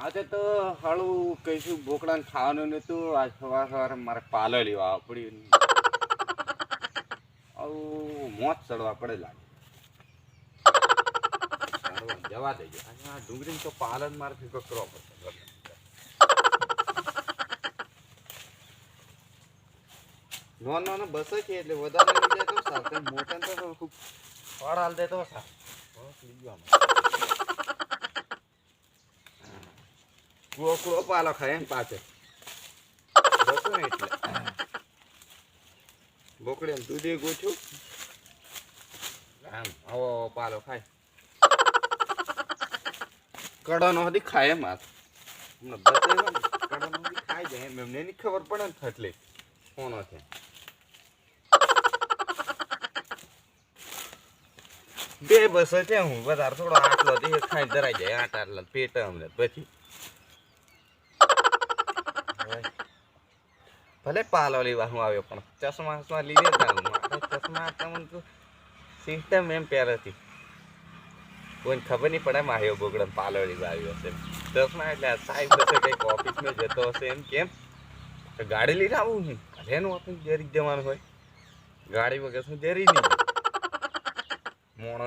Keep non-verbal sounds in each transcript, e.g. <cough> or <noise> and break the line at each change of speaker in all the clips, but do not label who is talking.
આજે તો હાળું કહીશું, બોકડાને ખાવાનું નતું આજ સવાર સવારે મારે પાલો લેવા પડ્યું આવું મોત ચડવા પડે લાગે. જવા દેજો. આજે આ ડુંગળી તો પાલન મારે ફીકો કરવો પડશે. નોન. નાનો બસ છે, એટલે વધારે તો મોટા ખૂબ ફળ હાલ દે તો સારું કુવો પાલો ખાય એમ પાછે. ને એટલે. બોકડી એમ દૂધે ગોઠ્યું. આમ આવો પાલો ખાય. કડનો હતી ખાય એમ હાથ. ને, એમ. એમને એની ખબર પડે ને થટલી કોનો છે બે બસો છે હું વધારે થોડો આટલો ખાઈ ધરાઈ જાય આટ આટલા પેટ અમને. પછી ભલે પાલો લેવા હું આવ્યો પણ ચશ્મા ચશ્મા લીધે ચશ્મા તમને સિસ્ટમ એમ પહેર હતી. કોઈને ખબર નહીં પડે માહ્યો બોગડે પાલો લેવા આવ્યો હશે ચશ્મા એટલે સાહેબ હશે કંઈક ઓફિસમાં જતો હશે એમ કેમ? તો ગાડી લઈને આવું હું. એનું ઓફિસ જરી જવાનું હોય. ગાડી વગર શું જરી નહીં. મોણો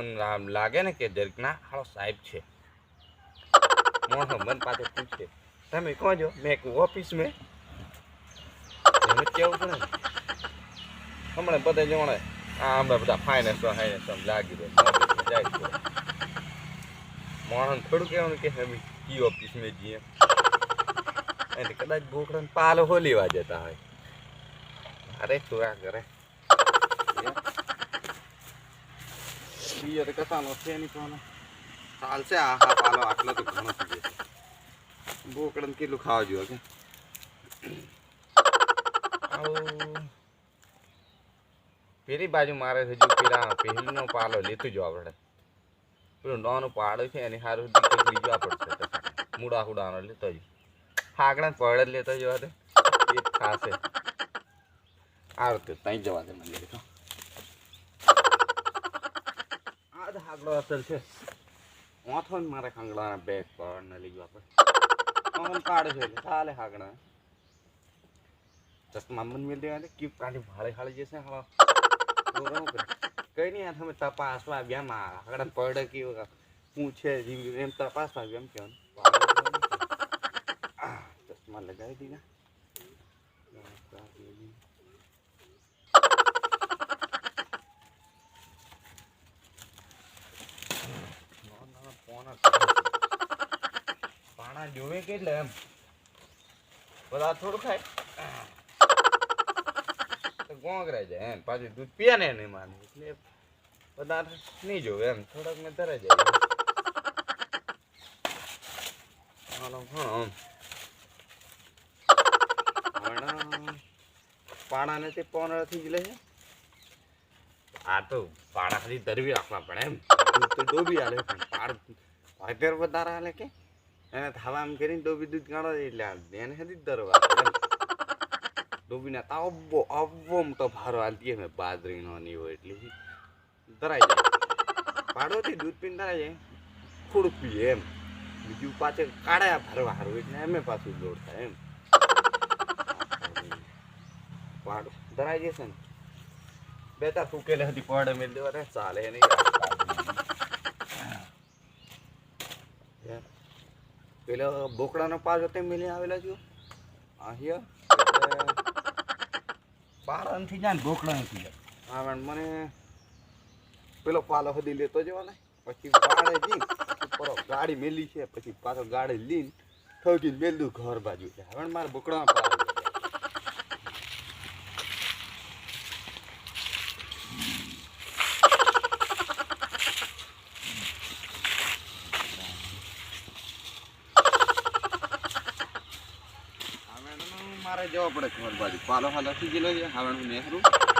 લાગે ને કે જરીક, ના, હાલો સાહેબ છે. મોણો મન પાછો પૂછે, તમે કહો છો? મેં એક ઓફિસ મેં કેવું પડે? હમણાં બધા જણે, આ હમણાં બધા ફાઇનાન્સ ફાઇનાન્સ આમ લાગી રહે જાય છે થોડું કહેવાનું કે અમે કી ઓફિસમાં જઈએ એટલે કદાચ બોકડાને પાલ હો લેવા જતા હોય. અરે ચોરા કરે પિયર કસાનો છે નહીં કોનો? ચાલશે આ હા પાલો, આટલો તો ઘણો થઈ કેટલું ખાવા જોઈએ કે પેલી બાજુ મારે હજુ પેલા પહેલીનો પાલો લેતું જવા આપણે પેલું નાનું પાડો છે એની સારું લીધું તો મૂડા હુડાનો લેતો જ. હાકડા પડે લેતો જવા દે એ જ ખાશે. આ રીતે ત્યાં જવા દે મને તો. આ જ હાકડો અસર છે. ઓથો મારા ખાંગડાના બેગ પડને લઈ જવા પડે ઓન કાઢે છે ચાલે હાગણા. ચશ્મા મને મિલ દેવા કે કાઢી ભાળે હાળી જશે હા <laughs> કઈ નહીં આ તમે તપાસવા આવ્યા માં આગળ પડે કે પૂછે છે એમ તપાસવા આવ્યા એમ કહેવાનું. ચશ્મા લગાવી દીધા. પાણા જોવે કેટલે એમ? બધા થોડું ખાય. તો ગોંગરાઈ જાય એમ. પાછું દૂધ પીએ ને નહીં માને એટલે પદાર્થ નહીં જોવે એમ. થોડાક ને તરે જાય. જ લે છે. આ તો પાડા ખાલી દરવી રાખવા પડે એમ. તો ડોબી હાલે, પણ વધારે હાલે કે? એને થાવા એમ કરીને ડોબી દૂધ ગાળો એટલે એને હજી જ દરવા એમ ડૂબીને તાવો તો ભારો હાલતી મેં બાદરીનો ની હોય એટલે ધરાઈ જાય. પાડોથી દૂધ પીને ધરાઈ જાય. થોડુંક પીએ એમ. બીજું પાછળ કાઢ્યા ભરવા હારું એટલે અમે પાછું દોડતા એમ. પાડો. ધરાઈ જશે ને. બે તાર ફૂકેલે હતી પડે મેં દેવા ચાલે નહીં. પેલો બોકડાનો પાછો તે મિલી આવેલા છું. અહીંયા પારણથી જાય ને નથી જાય. હા, પણ મને પેલો પાલો હદી લેતો જવા ને, પછી ગાડે જી પરો ગાડી મેલી છે, પછી પાછો ગાડી લીન ઠોકી મેલું ઘર બાજુ છે. હવે મારે બોકડામાં પાલો લઈ જાય. હવે જવા પડે ખબર બાજુ. પાલો હાલ હસી ગયેલો છે